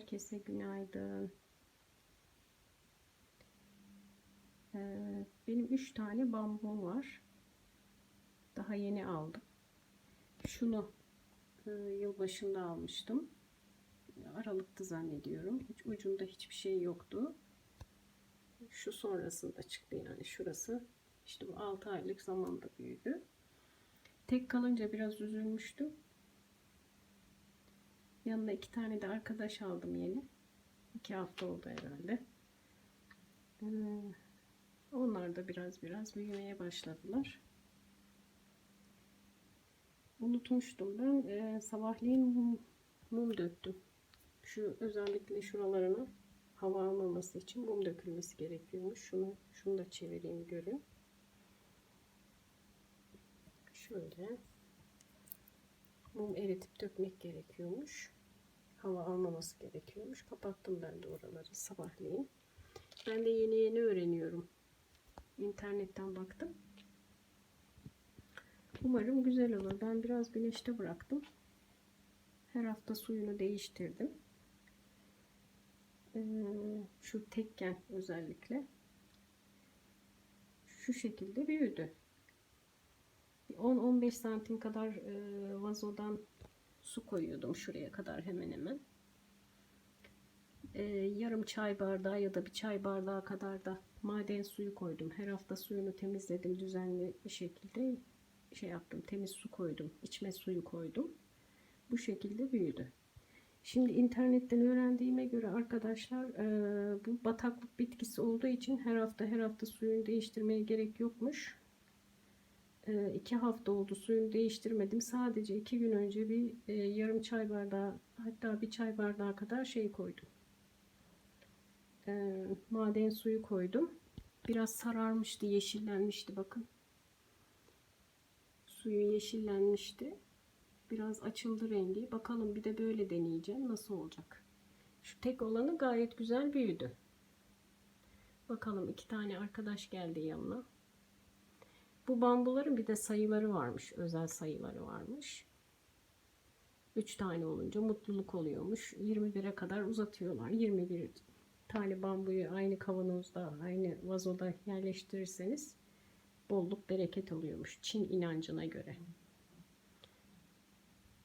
Herkese günaydın. Ee, benim 3 tane bambum var. Daha yeni aldım. Şunu e, yılbaşında almıştım. Aralıkta zannediyorum. Hiç ucunda hiçbir şey yoktu. Şu sonrasında çıktı yani şurası. İşte bu 6 aylık zamanda büyüdü. Tek kalınca biraz üzülmüştüm. Yanına iki tane de arkadaş aldım yeni. İki hafta oldu herhalde. Ee, onlar da biraz biraz büyümeye başladılar. Unutmuştum ben. Ee, sabahleyin mum, mum döktüm. Şu özellikle şuralarına hava almaması için mum dökülmesi gerekiyormuş. Şunu, şunu da çevireyim görün. Şöyle mum eritip dökmek gerekiyormuş. Hava almaması gerekiyormuş. Kapattım ben de oraları sabahleyin. Ben de yeni yeni öğreniyorum. İnternetten baktım. Umarım güzel olur. Ben biraz güneşte bıraktım. Her hafta suyunu değiştirdim. Ee, şu tekken özellikle şu şekilde büyüdü. 10-15 santim kadar e, vazodan su koyuyordum şuraya kadar hemen hemen. E, yarım çay bardağı ya da bir çay bardağı kadar da maden suyu koydum. Her hafta suyunu temizledim düzenli bir şekilde şey yaptım. Temiz su koydum. içme suyu koydum. Bu şekilde büyüdü. Şimdi internetten öğrendiğime göre arkadaşlar e, bu bataklık bitkisi olduğu için her hafta her hafta suyunu değiştirmeye gerek yokmuş. E, iki hafta oldu suyunu değiştirmedim. Sadece iki gün önce bir e, yarım çay bardağı hatta bir çay bardağı kadar şey koydum. E, maden suyu koydum. Biraz sararmıştı, yeşillenmişti bakın. Suyu yeşillenmişti. Biraz açıldı rengi. Bakalım bir de böyle deneyeceğim. Nasıl olacak? Şu tek olanı gayet güzel büyüdü. Bakalım iki tane arkadaş geldi yanına. Bu bambuların bir de sayıları varmış. Özel sayıları varmış. 3 tane olunca mutluluk oluyormuş. 21'e kadar uzatıyorlar. 21 tane bambuyu aynı kavanozda, aynı vazoda yerleştirirseniz bolluk bereket oluyormuş. Çin inancına göre.